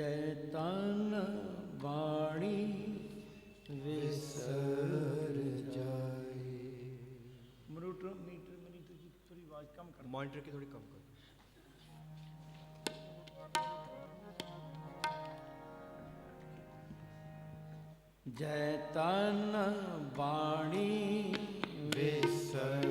ਜੈ ਤਨ ਬਾਣੀ ਵਿਸਰ ਜਾਏ। ਮੋਨੀਟਰ ਮੀਟਰ ਮੋਨੀਟਰ ਦੀ ਥੋੜੀ ਆਵਾਜ਼ ਕਮ ਕਰ ਮੋਨੀਟਰ ਕੀ ਥੋੜੀ ਕਮ ਕਰ ਜੈ ਤਨ ਬਾਣੀ ਵਿਸਰ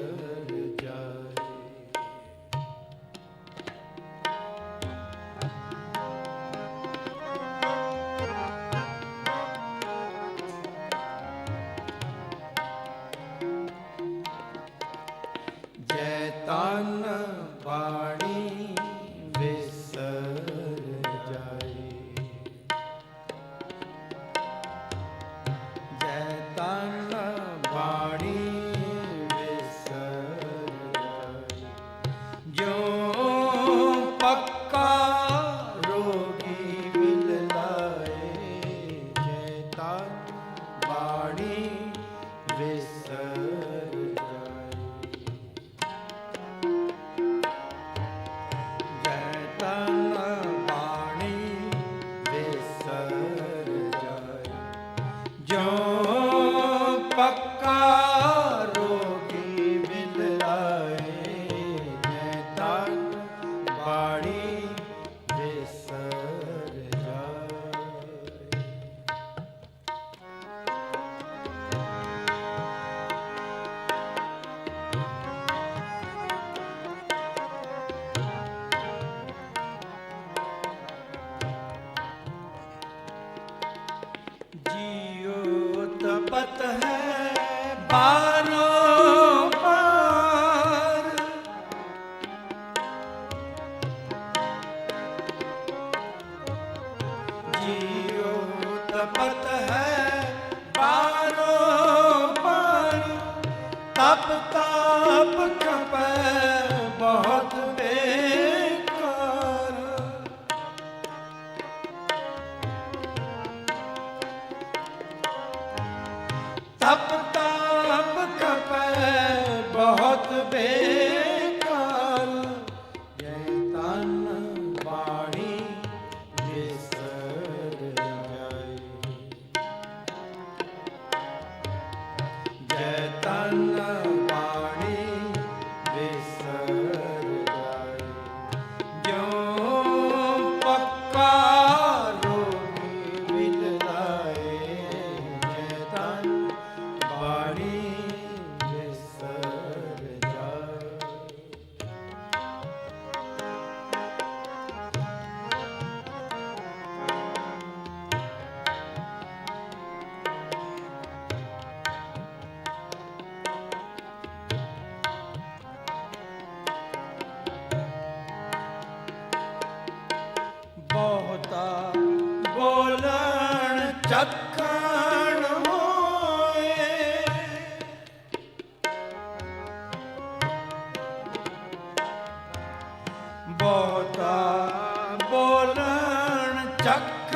ਕਾਕਾ ਰੋਗੀ ਮਿਲ ਆਏ ਮੈਂ ਤਨ ਬਾੜੀ ਵਿਸਰ ਜਾਏ। ਜੀਉ ਤਪਤ ਹੈ ਚੱਕ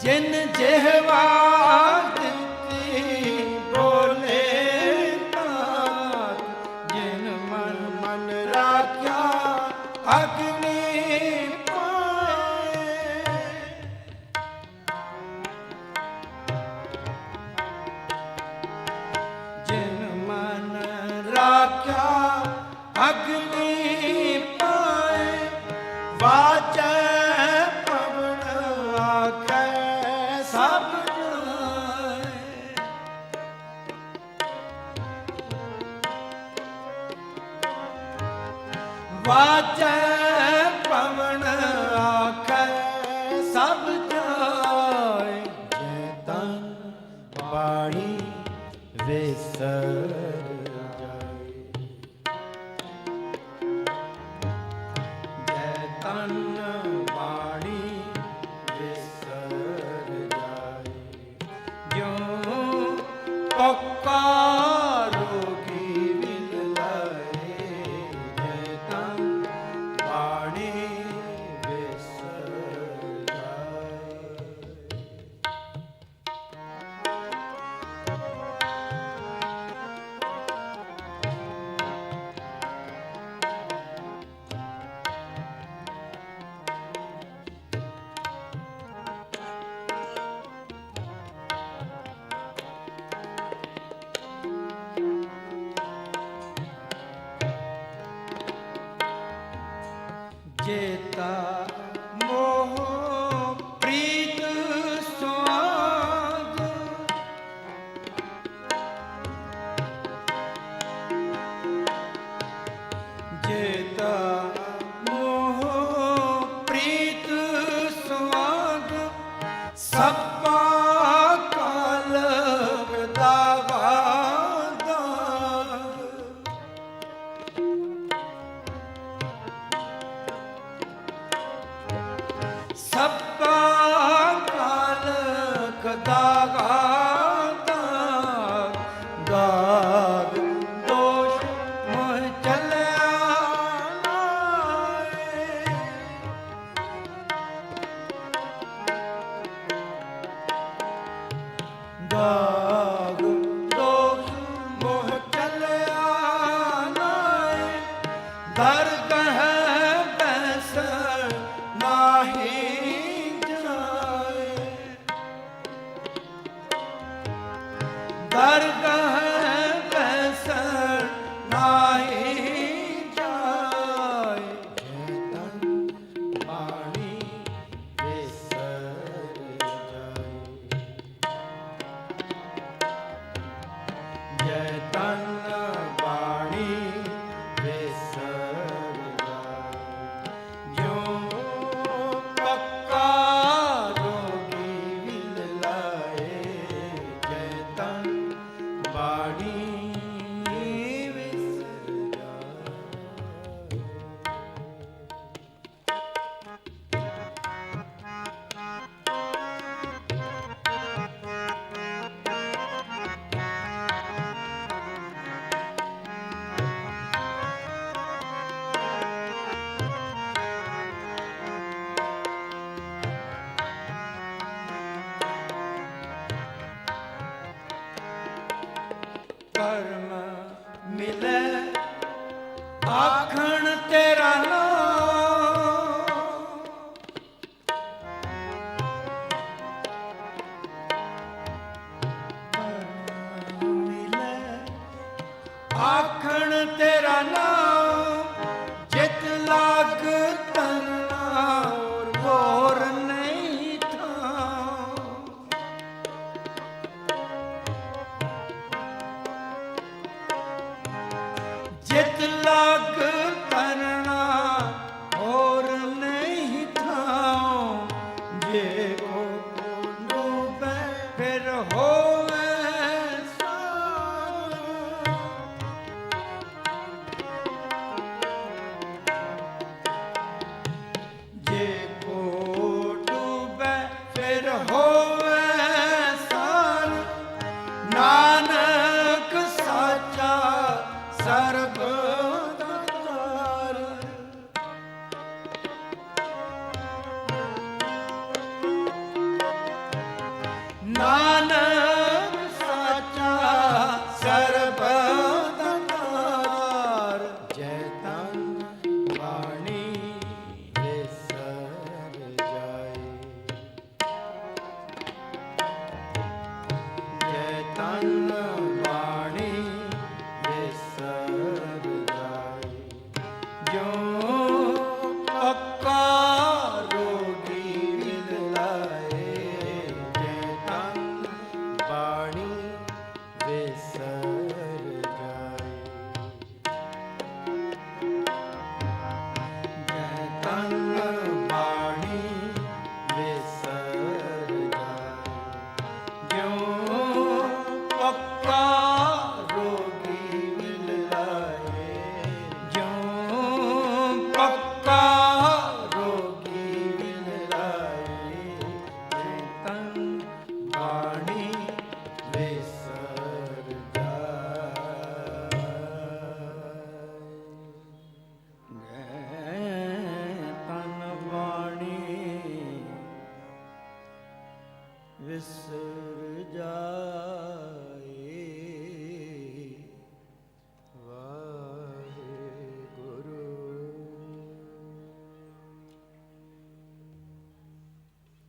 ਜਿਨ ਜਿਹਵਾ ਦਿੱਤੀ। ਛੱਪਾ ਕਾਲ ਦੋਸ਼ ਮੋਹ ਗਾਗ ਦੋਸ਼ ਮੋਹ ਦਰ આખણ તે ਜਿਤ ਲਾਗ